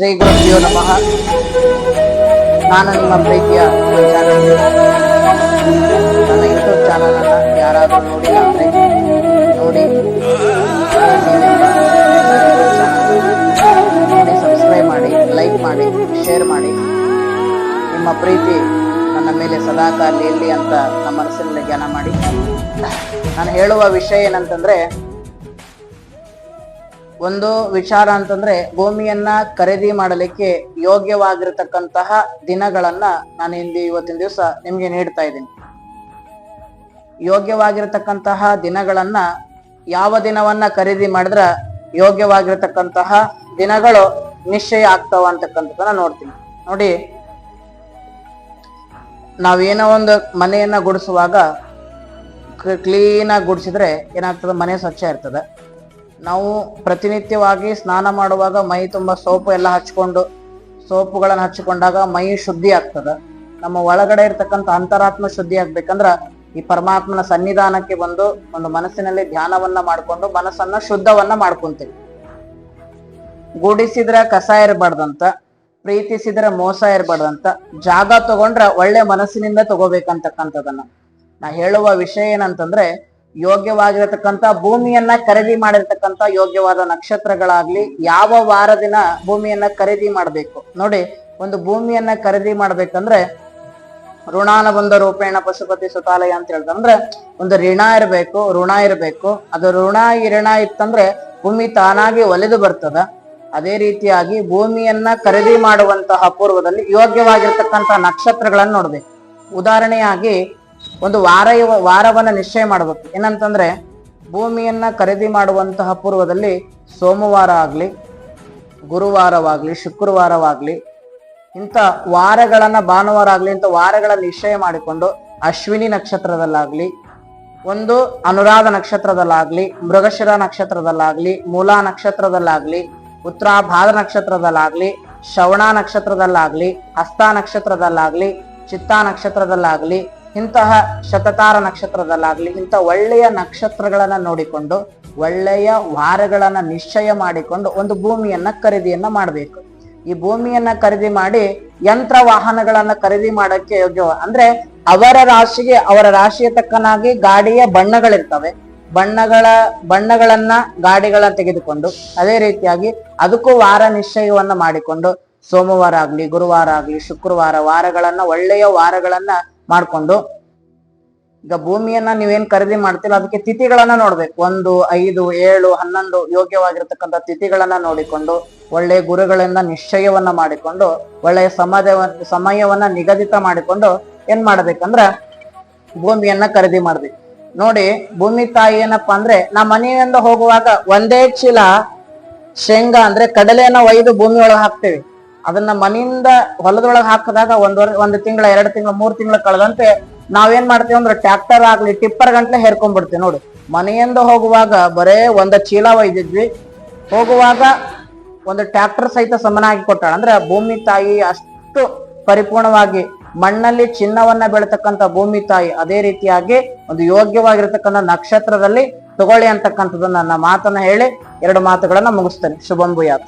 ಶ್ರೀ ಗುರುಭ್ಯೋ ನಮಃ. ನಾನು ನಿಮ್ಮ ಪ್ರೀತಿಯ ನನ್ನ ಯೂಟ್ಯೂಬ್ ಚಾನಲ್ ಅನ್ನ ಯಾರಾದರೂ ನೋಡಿಲ್ಲ ಅಂದ್ರೆ ನೋಡಿ. ನೋಡಿ ಸಬ್ಸ್ಕ್ರೈಬ್ ಮಾಡಿ ಲೈಕ್ ಮಾಡಿ ಶೇರ್ ಮಾಡಿ. ನಿಮ್ಮ ಪ್ರೀತಿ ನನ್ನ ಮೇಲೆ ಸದಾಕಾಲ ಇರಲಿ ಅಂತ ನಮ್ಮ ಮನಸ್ಸಿನಲ್ಲಿ ಧ್ಯಾನ ಮಾಡಿ. ನಾನು ಹೇಳುವ ವಿಷಯ ಏನಂತಂದ್ರೆ ಒಂದು ವಿಚಾರ ಅಂತಂದ್ರೆ ಭೂಮಿಯನ್ನ ಖರೀದಿ ಮಾಡಲಿಕ್ಕೆ ಯೋಗ್ಯವಾಗಿರತಕ್ಕಂತಹ ದಿನಗಳನ್ನ ನಾನು ಇಂದು ಇವತ್ತಿನ ದಿವಸ ನಿಮ್ಗೆ ನೀಡ್ತಾ ಇದ್ದೀನಿ. ಯೋಗ್ಯವಾಗಿರತಕ್ಕಂತಹ ದಿನಗಳನ್ನ ಯಾವ ದಿನವನ್ನ ಖರೀದಿ ಮಾಡಿದ್ರ ಯೋಗ್ಯವಾಗಿರತಕ್ಕಂತಹ ದಿನಗಳು ನಿಶ್ಚಯ ಆಗ್ತಾವ ಅಂತಕ್ಕಂಥದ್ದನ್ನ ನೋಡ್ತೀನಿ. ನೋಡಿ ನಾವೇನೋ ಒಂದು ಮನೆಯನ್ನ ಗುಡಿಸುವಾಗ ಕ್ಲೀನ್ ಆಗಿ ಗುಡಿಸಿದ್ರೆ ಏನಾಗ್ತದೆ? ಮನೆ ಸ್ವಚ್ಛ ಇರ್ತದೆ. ನಾವು ಪ್ರತಿನಿತ್ಯವಾಗಿ ಸ್ನಾನ ಮಾಡುವಾಗ ಮೈ ತುಂಬ ಸೋಪು ಎಲ್ಲ ಹಚ್ಕೊಂಡು, ಸೋಪುಗಳನ್ನು ಹಚ್ಚಿಕೊಂಡಾಗ ಮೈ ಶುದ್ಧಿ ಆಗ್ತದೆ. ನಮ್ಮ ಒಳಗಡೆ ಇರ್ತಕ್ಕಂಥ ಅಂತರಾತ್ಮ ಶುದ್ಧಿ ಆಗ್ಬೇಕಂದ್ರ ಈ ಪರಮಾತ್ಮನ ಸನ್ನಿಧಾನಕ್ಕೆ ಬಂದು ಒಂದು ಮನಸ್ಸಿನಲ್ಲಿ ಧ್ಯಾನವನ್ನ ಮಾಡಿಕೊಂಡು ಮನಸ್ಸನ್ನ ಶುದ್ಧವನ್ನ ಮಾಡ್ಕೊಂತೀವಿ. ಗೂಡಿಸಿದ್ರ ಕಸ ಇರಬಾರ್ದಂತ, ಪ್ರೀತಿಸಿದ್ರೆ ಮೋಸ ಇರಬಾರ್ದಂತ, ಜಾಗ ತಗೊಂಡ್ರ ಒಳ್ಳೆ ಮನಸ್ಸಿನಿಂದ ತಗೋಬೇಕಂತಕ್ಕಂಥದನ್ನ. ನಾ ಹೇಳುವ ವಿಷಯ ಏನಂತಂದ್ರೆ ಯೋಗ್ಯವಾಗಿರತಕ್ಕಂತ ಭೂಮಿಯನ್ನ ಖರೀದಿ ಮಾಡಿರ್ತಕ್ಕಂತ ಯೋಗ್ಯವಾದ ನಕ್ಷತ್ರಗಳಾಗ್ಲಿ ಯಾವ ವಾರ ದಿನ ಭೂಮಿಯನ್ನ ಖರೀದಿ ಮಾಡಬೇಕು. ನೋಡಿ, ಒಂದು ಭೂಮಿಯನ್ನ ಖರೀದಿ ಮಾಡ್ಬೇಕಂದ್ರೆ ಋಣಾನ ಬಂದ ರೂಪೇಣ ಪಶುಪತಿ ಸುತಾಲಯ ಅಂತ ಹೇಳ್ದಂದ್ರೆ ಒಂದು ಋಣ ಇರಬೇಕು ಋಣ ಇರಬೇಕು. ಅದು ಋಣ ಈ ಋಣ ಇತ್ತಂದ್ರೆ ಭೂಮಿ ತಾನಾಗಿ ಒಲೆದು ಬರ್ತದ. ಅದೇ ರೀತಿಯಾಗಿ ಭೂಮಿಯನ್ನ ಖರೀದಿ ಮಾಡುವಂತಹ ಪೂರ್ವದಲ್ಲಿ ಯೋಗ್ಯವಾಗಿರ್ತಕ್ಕಂತಹ ನಕ್ಷತ್ರಗಳನ್ನು ನೋಡ್ಬೇಕು. ಉದಾಹರಣೆಯಾಗಿ ಒಂದು ವಾರ ವಾರವನ್ನು ನಿಶ್ಚಯ ಮಾಡಬೇಕು. ಏನಂತಂದ್ರೆ, ಭೂಮಿಯನ್ನ ಖರೀದಿ ಮಾಡುವಂತಹ ಪೂರ್ವದಲ್ಲಿ ಸೋಮವಾರ ಆಗಲಿ, ಗುರುವಾರವಾಗಲಿ, ಶುಕ್ರವಾರವಾಗಲಿ, ಇಂಥ ವಾರಗಳನ್ನ ಭಾನುವಾರ ಆಗಲಿ, ಇಂಥ ವಾರಗಳ ನಿಶ್ಚಯ ಮಾಡಿಕೊಂಡು ಅಶ್ವಿನಿ ನಕ್ಷತ್ರದಲ್ಲಾಗ್ಲಿ, ಒಂದು ಅನುರಾಧ ನಕ್ಷತ್ರದಲ್ಲಾಗ್ಲಿ, ಮೃಗಶಿರ ನಕ್ಷತ್ರದಲ್ಲಾಗ್ಲಿ, ಮೂಲಾ ನಕ್ಷತ್ರದಲ್ಲಾಗ್ಲಿ ಉತ್ತರಾಭಾದ ನಕ್ಷತ್ರದಲ್ಲಾಗ್ಲಿ, ಶ್ರವಣ ನಕ್ಷತ್ರದಲ್ಲಾಗ್ಲಿ, ಹಸ್ತ ನಕ್ಷತ್ರದಲ್ಲಾಗ್ಲಿ, ಚಿತ್ತಾ ನಕ್ಷತ್ರದಲ್ಲಾಗ್ಲಿ ಇಂತಹ ಶತತಾರ ನಕ್ಷತ್ರದಲ್ಲಾಗ್ಲಿ, ಇಂಥ ಒಳ್ಳೆಯ ನಕ್ಷತ್ರಗಳನ್ನ ನೋಡಿಕೊಂಡು, ಒಳ್ಳೆಯ ವಾರಗಳನ್ನ ನಿಶ್ಚಯ ಮಾಡಿಕೊಂಡು ಒಂದು ಭೂಮಿಯನ್ನ ಖರೀದಿಯನ್ನ ಮಾಡಬೇಕು. ಈ ಭೂಮಿಯನ್ನ ಖರೀದಿ ಮಾಡಿ ಯಂತ್ರ ವಾಹನಗಳನ್ನ ಖರೀದಿ ಮಾಡಕ್ಕೆ ಯೋಗ್ಯ ಅಂದ್ರೆ ಅವರ ರಾಶಿಗೆ, ಅವರ ರಾಶಿಯ ತಕ್ಕನಾಗಿ ಗಾಡಿಯ ಬಣ್ಣಗಳಿರ್ತವೆ. ಬಣ್ಣಗಳ, ಬಣ್ಣಗಳನ್ನ ಗಾಡಿಗಳನ್ನ ತೆಗೆದುಕೊಂಡು, ಅದೇ ರೀತಿಯಾಗಿ ಅದಕ್ಕೂ ವಾರ ನಿಶ್ಚಯವನ್ನ ಮಾಡಿಕೊಂಡು, ಸೋಮವಾರ ಆಗ್ಲಿ, ಗುರುವಾರ ಆಗ್ಲಿ, ಶುಕ್ರವಾರ ವಾರಗಳನ್ನ, ಒಳ್ಳೆಯ ವಾರಗಳನ್ನ ಮಾಡ್ಕೊಂಡು ಈಗ ಭೂಮಿಯನ್ನ ನೀವೇನ್ ಖರೀದಿ ಮಾಡ್ತಿಲ್ಲ, ಅದಕ್ಕೆ ತಿಥಿಗಳನ್ನ ನೋಡ್ಬೇಕು. ಒಂದು, ಐದು, ಏಳು, ಹನ್ನೊಂದು ಯೋಗ್ಯವಾಗಿರ್ತಕ್ಕಂಥ ತಿಥಿಗಳನ್ನ ನೋಡಿಕೊಂಡು, ಒಳ್ಳೆ ಗುರುಗಳಿಂದ ನಿಶ್ಚಯವನ್ನ ಮಾಡಿಕೊಂಡು ಒಳ್ಳೆಯ ಸಮಾಜ ಸಮಯವನ್ನ ನಿಗದಿತ ಮಾಡಿಕೊಂಡು ಏನ್ ಮಾಡ್ಬೇಕಂದ್ರ ಭೂಮಿಯನ್ನ ಖರೀದಿ ಮಾಡ್ಬೇಕು. ನೋಡಿ, ಭೂಮಿ ತಾಯಿ ಏನಪ್ಪಾ ಅಂದ್ರೆ ನಾ ಮನೆಯಿಂದ ಹೋಗುವಾಗ ಒಂದೇ ಚೀಲ ಶೇಂಗಾ ಅಂದ್ರೆ ಕಡಲೆಯನ್ನ ಒಯ್ದು ಭೂಮಿಯೊಳಗೆ ಹಾಕ್ತೇವೆ. ಅದನ್ನ ಮನೆಯಿಂದ ಹೊಲದೊಳಗೆ ಹಾಕಿದಾಗ ಒಂದ್ ಒಂದ್ ತಿಂಗಳ, ಎರಡು ತಿಂಗಳ, ಮೂರ್ ತಿಂಗಳ ಕಳೆದಂತೆ ನಾವೇನ್ ಮಾಡ್ತೇವೆ ಅಂದ್ರೆ ಟ್ರ್ಯಾಕ್ಟರ್ ಆಗ್ಲಿ, ಟಿಪ್ಪರ್ ಗಂಟ್ಲೆ ಹೇರ್ಕೊಂಡ್ಬಿಡ್ತೇವೆ, ನೋಡಿ. ಮನೆಯಿಂದ ಹೋಗುವಾಗ ಬರೇ ಒಂದ ಚೀಲ ಒಯ್ದಿದ್ವಿ. ಹೋಗುವಾಗ ಒಂದು ಟ್ರ್ಯಾಕ್ಟರ್ ಸಹಿತ ಸಮನಾಗಿ ಕೊಟ್ಟಾಳ. ಅಂದ್ರೆ ಭೂಮಿ ತಾಯಿ ಅಷ್ಟು ಪರಿಪೂರ್ಣವಾಗಿ ಮಣ್ಣಲ್ಲಿ ಚಿನ್ನವನ್ನ ಬೆಳತಕ್ಕಂತ ಭೂಮಿ ತಾಯಿ ಅದೇ ರೀತಿಯಾಗಿ ಒಂದು ಯೋಗ್ಯವಾಗಿರ್ತಕ್ಕಂಥ ನಕ್ಷತ್ರದಲ್ಲಿ ತಗೊಳ್ಳಿ ಅಂತಕ್ಕಂಥದ್ದು ನನ್ನ ಮಾತನ್ನ ಹೇಳಿ ಎರಡು ಮಾತುಗಳನ್ನ ಮುಗಿಸ್ತೇನೆ. ಶುಭಂ ಭೂಯಾತ್.